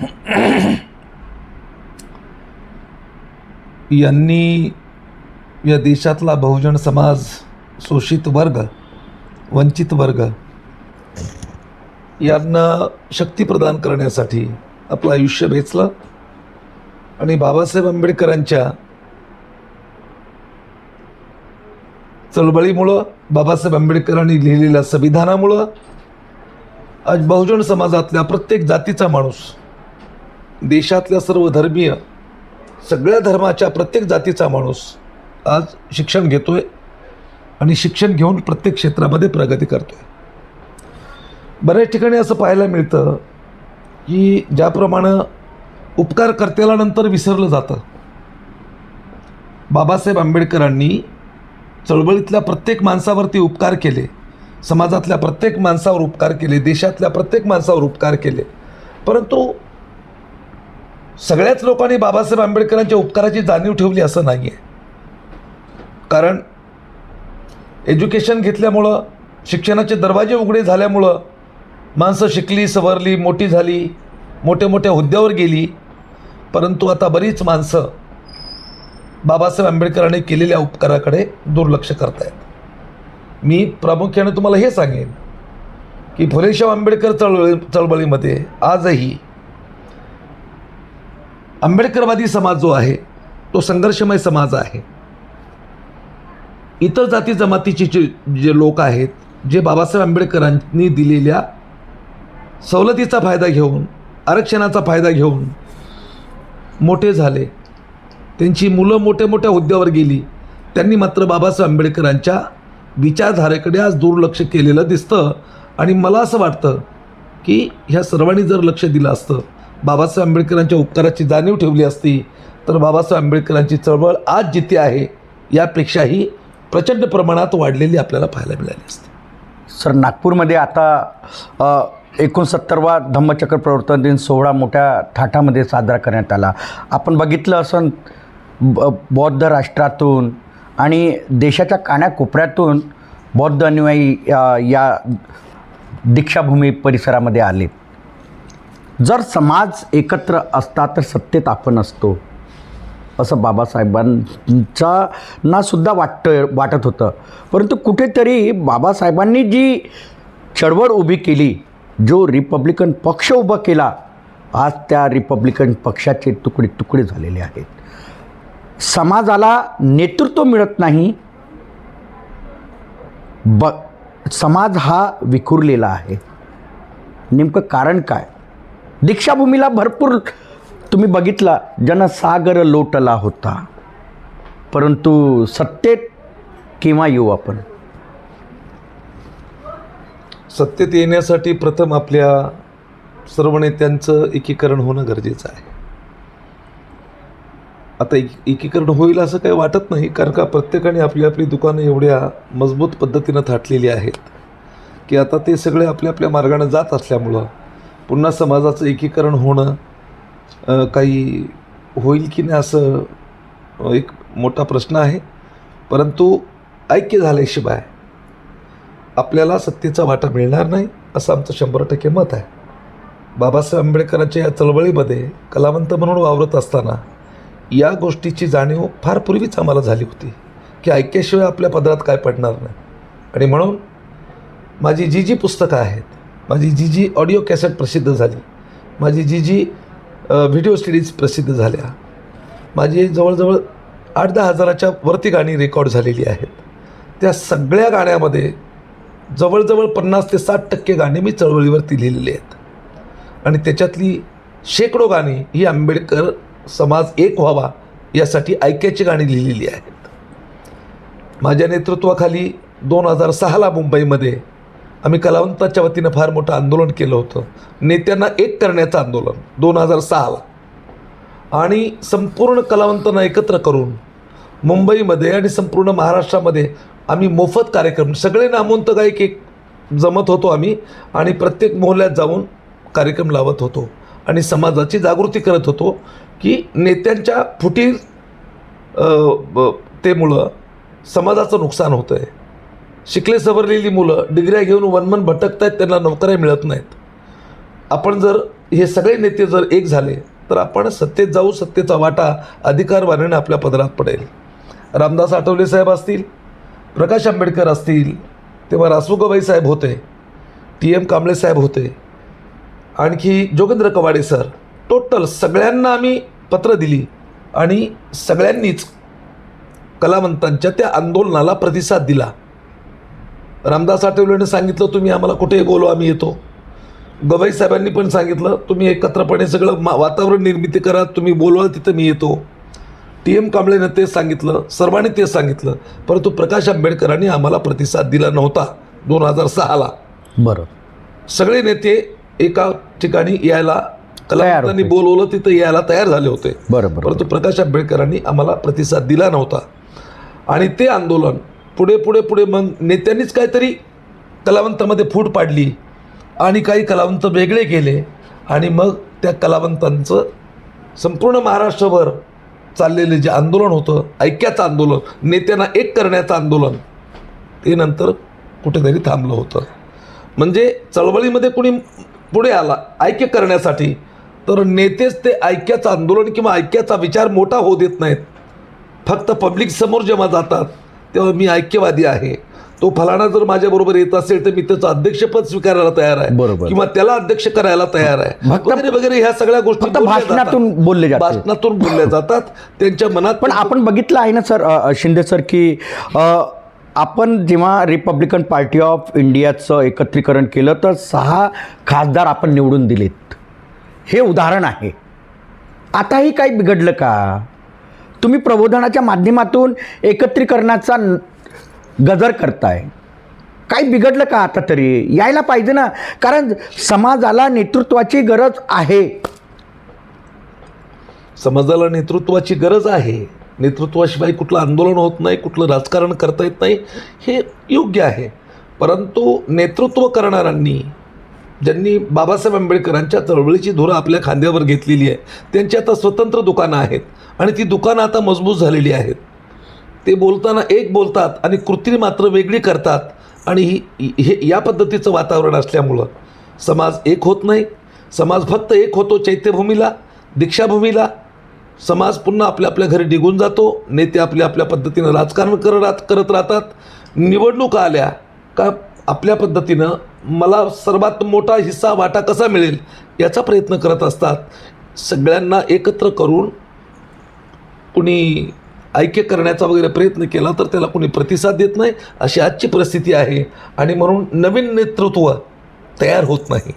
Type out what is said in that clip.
यांनी या देशातला बहुजन समाज शोषित वर्ग वंचित वर्ग यांना शक्ती प्रदान करण्यासाठी आपलं आयुष्य वेचलं आणि बाबासाहेब आंबेडकरांच्या चळवळीमुळं बाबासाहेब आंबेडकरांनी लिहिलेल्या संविधानामुळं आज बहुजन समाजातल्या प्रत्येक जातीचा माणूस देशातल्या सर्व धर्मीय सगळ्या धर्माच्या प्रत्येक जातीचा माणूस आज शिक्षण घेतो आहे आणि शिक्षण घेऊन प्रत्येक क्षेत्रामध्ये प्रगती करतो आहे बऱ्याच ठिकाणी असं पाहायला मिळतं की ज्याप्रमाणे उपकारकर्त्याला नंतर विसरलं जातं. बाबासाहेब आंबेडकरांनी चळवळीतल्या प्रत्येक माणसावरती उपकार केले समाजातल्या प्रत्येक माणसावर उपकार केले देशातल्या प्रत्येक माणसावर उपकार केले. परंतु सगळ्याच लोकांनी बाबासाहेब आंबेडकरांच्या उपकाराची जाणीव ठेवली असं नाही आहे कारण एज्युकेशन घेतल्यामुळं शिक्षणाचे दरवाजे उघडे झाल्यामुळं माणसं शिकली सवरली मोठी झाली मोठ्या मोठ्या हुद्द्यावर गेली परंतु आता बरीच माणसं बाबासाहेब आंबेडकरांनी केलेल्या उपकाराकडे दुर्लक्ष करत आहेत मी प्रामुख्याने तुम्हाला हे सांगेन की फुलेशाह आंबेडकर चळवळी चळवळीमध्ये आजही आंबेडकरवादी समाज जो आहे तो संघर्षमय समाज आहे. इतर जाती जमातीचे जे जे लोक आहेत जे बाबासाहेब आंबेडकरांनी दिलेल्या सवलतीचा फायदा घेऊन आरक्षणाचा फायदा घेऊन मोठे झाले. त्यांची मुलं मोठ्या मोठ्या हुद्द्यावर गेली. त्यांनी मात्र बाबासाहेब आंबेडकरांच्या विचारधारेकडे आज दुर्लक्ष केलेलं दिसतं. आणि मला असं वाटतं की ह्या सर्वांनी जर लक्ष दिलं असतं बाबासाहेब आंबेडकरांच्या उपकाराची जाणीव ठेवली असती तर बाबासाहेब आंबेडकरांची चळवळ आज जिथे आहे यापेक्षाही प्रचंड प्रमाणात वाढलेली आपल्याला पाहायला मिळाली असते. सर नागपूरमध्ये आता एकोणसत्तरवा धम्मचक्र प्रवर्तन दिन सोहळा मोठ्या थाटामध्ये साजरा करण्यात आला. आपण बघितलं असं ब बौद्ध राष्ट्रातून आणि देशाच्या कानाकोपऱ्यातून बौद्ध अनुयायी या- या दीक्षाभूमी परिसरामध्ये आले जर समाज एकत्र असता तर सत्तेत आपण असतो. असं बाबासाहेबांचा ना सुद्धा वाटतं वाटत होतं. परंतु कुठेतरी बाबासाहेबांनी जी चळवळ उभी केली जो रिपब्लिकन पक्ष उभा केला आज त्या रिपब्लिकन पक्षाचे तुकडे तुकडे झालेले आहेत. समाजाला नेतृत्व मिळत नाही. ब समाज हा विखुरलेला आहे. नेमकं कारण काय? दीक्षाभूमीला भरपूर तुम्ही बघितला जनसागर लोटला होता. परंतु सत्तेत केव्हा येऊ आपण? सत्तेत येण्यासाठी प्रथम आपल्या सर्व नेत्यांचं एकीकरण होणं गरजेचं आहे. आता एक एकीकरण होईल असं काही वाटत नाही कारण का प्रत्येकाने आपली आपली दुकानं एवढ्या मजबूत पद्धतीनं थाटलेली आहेत की आता ते सगळे आपल्या आपल्या मार्गाने जात असल्यामुळं पुन्हा समाजाचं एकीकरण होणं काही होईल की नाही असं एक मोठा प्रश्न आहे. परंतु ऐक्य झाल्याशिवाय आपल्याला सत्तेचा वाटा मिळणार नाही असं आमचं शंभर टक्के मत आहे. बाबासाहेब आंबेडकरांच्या या चळवळीमध्ये कलावंत म्हणून वावरत असताना या गोष्टीची जाणीव फार पूर्वीच आम्हाला झाली होती की ऐक्याशिवाय आपल्या पदरात काय पडणार नाही. आणि म्हणून माझी जी जी पुस्तकं आहेत माझी जी जी ऑडिओ कॅसेट प्रसिद्ध झाली माझी जी जी व्हिडिओ सिरीज प्रसिद्ध झाल्या माझी जवळजवळ आठ दहा हजाराच्या वरती गाणी रेकॉर्ड झालेली आहेत. त्या सगळ्या गाण्यामध्ये जवळजवळ पन्नास ते साठ टक्के गाणी मी चळवळीवरती लिहिलेली आहेत. आणि त्याच्यातली शेकडो गाणी ही आंबेडकर समाज एक व्हावा यासाठी ऐक्याची गाणी लिहिलेली आहेत. माझ्या नेतृत्वाखाली दोन हजार सहाला मुंबईमध्ये आम्ही कलावंताच्या वतीनं फार मोठं आंदोलन केलं होतं. नेत्यांना एक करण्याचं आंदोलन दोन हजार सहाला. आणि संपूर्ण कलावंतांना एकत्र करून मुंबईमध्ये आणि संपूर्ण महाराष्ट्रामध्ये आम्ही मोफत कार्यक्रम सगळे नामवंत गायक एक जमत होतो आम्ही आणि प्रत्येक मोहल्ल्यात जाऊन कार्यक्रम लावत होतो. आणि समाजाची जागृती करत होतो की नेत्यांच्या फुटीर ते समाजाचं नुकसान होतं आहे शिकले सवरलेली मुलं डिग्र्या घेऊन वनमन भटकत आहेत त्यांना नोकऱ्या मिळत नाहीत. आपण जर हे सगळे नेते जर एक झाले तर आपण सत्तेत जाऊ सत्तेचा वाटा अधिकारवाण्याने आपल्या पदरात पडेल. रामदास आठवले साहेब असतील प्रकाश आंबेडकर असतील तेव्हा रासमुगबाई साहेब होते टी एम कांबळे साहेब होते आणखी जोगेंद्र कवाडे सर. टोटल सगळ्यांना आम्ही पत्र दिली आणि सगळ्यांनीच कलावंतांच्या त्या आंदोलनाला प्रतिसाद दिला. रामदास आठवलेने सांगितलं तुम्ही आम्हाला कुठेही बोलवा आम्ही येतो. गवाई साहेबांनी पण सांगितलं तुम्ही एकत्रपणे सगळं मा वातावरण निर्मिती करा तुम्ही बोलवा तिथं मी येतो. टी एम कांबळेनं ते सांगितलं सर्वांनी ते सांगितलं परंतु प्रकाश आंबेडकरांनी आम्हाला प्रतिसाद दिला नव्हता दोन हजार सहाला. बरं. सगळे नेते एका ठिकाणी यायला कलावंतांनी होते. बोलवलं तिथं यायला तयार झाले होते. बरं बरं. परंतु प्रकाश आंबेडकरांनी आम्हाला प्रतिसाद दिला नव्हता. आणि ते आंदोलन पुढे पुढे पुढे मग नेत्यांनीच काहीतरी कलावंतामध्ये फूट पाडली आणि काही कलावंत वेगळे केले आणि मग त्या कलावंतांचं संपूर्ण महाराष्ट्रभर चाललेले जे आंदोलन होतं ऐक्याचं आंदोलन नेत्यांना एक करण्याचं आंदोलन ते नंतर कुठेतरी थांबलं होतं. म्हणजे चळवळीमध्ये कुणी पुढे आला ऐक्य करण्यासाठी तर नेतेच ते ऐक्याचं आंदोलन किंवा ऐक्याचा विचार मोठा होऊ देत नाहीत. फक्त पब्लिक समोर जेव्हा जातात तेव्हा मी ऐक्यवादी आहे. तो फलाना जर माझ्याबरोबर येत असेल तर मी त्याचं अध्यक्षपद स्वीकारायला तयार आहे. बरोबर. किंवा त्याला अध्यक्ष करायला तयार आहे. वगैरे वगैरे ह्या सगळ्या गोष्टी जातात. भाषणातून बोलले जाते. भाषणातून बोलल्या जातात. त्यांच्या मनात पण आपण बघितलं आहे ना सर शिंदे सर की आपण जेव्हा रिपब्लिकन पार्टी ऑफ इंडियाचं एकत्रीकरण केलं तर सहा खासदार आपण निवडून दिलेत. हे उदाहरण आहे. आताही काही बिघडलं का? तुम्ही प्रबोधनाच्या माध्यमातून एकत्रीकरणाचा गजर करताय. काही बिघडलं का आता तरी? यायला पाहिजे ना. कारण समाजाला नेतृत्वाची गरज आहे. समाजाला नेतृत्वाची गरज आहे. नेतृत्वाशिवाय कुठलं आंदोलन होत नाही कुठलं राजकारण करता येत नाही हे योग्य आहे. परंतु नेतृत्व करणाऱ्यांनी ज्यांनी बाबासाहेब आंबेडकरांच्या चळवळीची धुरं आपल्या खांद्यावर घेतलेली आहे त्यांची आता स्वतंत्र दुकानं आहेत. आणि ती दुकानं आता मजबूत झालेली आहेत. ते बोलताना एक बोलतात आणि कृती मात्र वेगळी करतात. आणि ही हे या पद्धतीचं वातावरण असल्यामुळं समाज एक होत नाही. समाज फक्त एक होतो चैत्यभूमीला दीक्षाभूमीला. समाज पुन्हा आपल्या आपल्या घरी निघून जातो. नेते आपल्या आपल्या पद्धतीनं राजकारण करत करत राहतात. निवडणुका आल्या का आपल्या पद्धतीनं मला सर्वात मोठा हिस्सा वाटा कसा मिळेल याचा प्रयत्न करत असतात. सगळ्यांना एकत्र करून कुणी ऐक्य करण्याचा वगैरे प्रयत्न केला तर त्याला कुणी प्रतिसाद देत नाही अशी आजची परिस्थिती आहे. आणि म्हणून नवीन नेतृत्व तयार होत नाही.